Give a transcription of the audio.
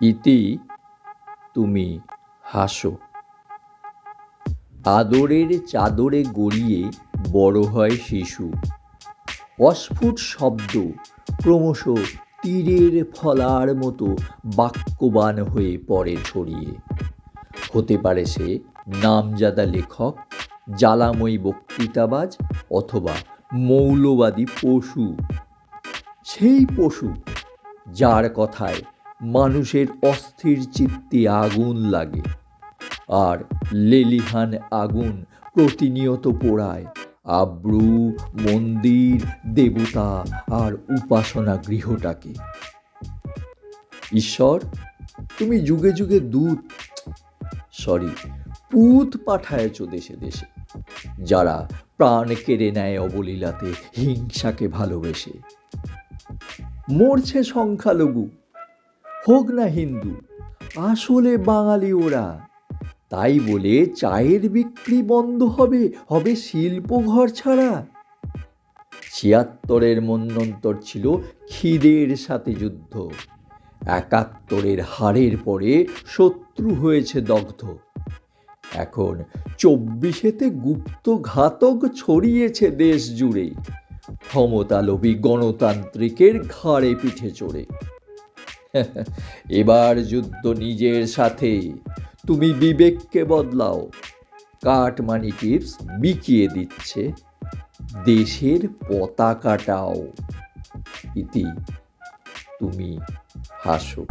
ইতি তুমি হাসো। আদরের চাদরে গড়িয়ে বড় হয় শিশু। অস্ফুট শব্দ ক্রমশ তীরের ফলার মতো বাক্যবান হয়ে পড়ে ছড়িয়ে। হতে পারে সে নামজাদা লেখক, জ্বালাময়ী বক্তৃতাবাজ অথবা মৌলবাদী পশু। সেই পশু যার কথায় মানুষের অস্থির চিত্তে আগুন লাগে। আর লেলিহান আগুন প্রতিনিয়ত পোড়ায়। আব্রু, মন্দির, দেবতা আর উপাসনা গৃহটাকে। ঈশ্বর, তুমি যুগে যুগে দূত, সরি, পুত পাঠায়ছ দেশে দেশে, যারা প্রাণ কেড়ে নেয় অবলীলাতে হিংসাকে ভালোবেসে। মরছে সংখ্যালঘু হোক না হিন্দু, আসলে বাঙালি ওরা। তাই বলে চায়ের বিক্রি বন্ধ হবে হবে শিল্পঘর ছাড়া। ছিয়াত্তরের মন্বন্তর ছিল খিদের সাথে যুদ্ধ। একাত্তরের হারের পরে শত্রু হয়েছে দগ্ধ। এখন চব্বিশেতে গুপ্ত ঘাতক ছড়িয়েছে দেশ জুড়ে। ক্ষমতালোভী গণতান্ত্রিকের ঘাড়ে পিঠে চড়ে। এবার যুদ্ধ নিজের সাথে। তুমি বিবেককে বদলাও। কাট মানি টিপস বিকিয়ে দিচ্ছে। দেশের পতাকাটাও। ইতি, তুমি হাসো।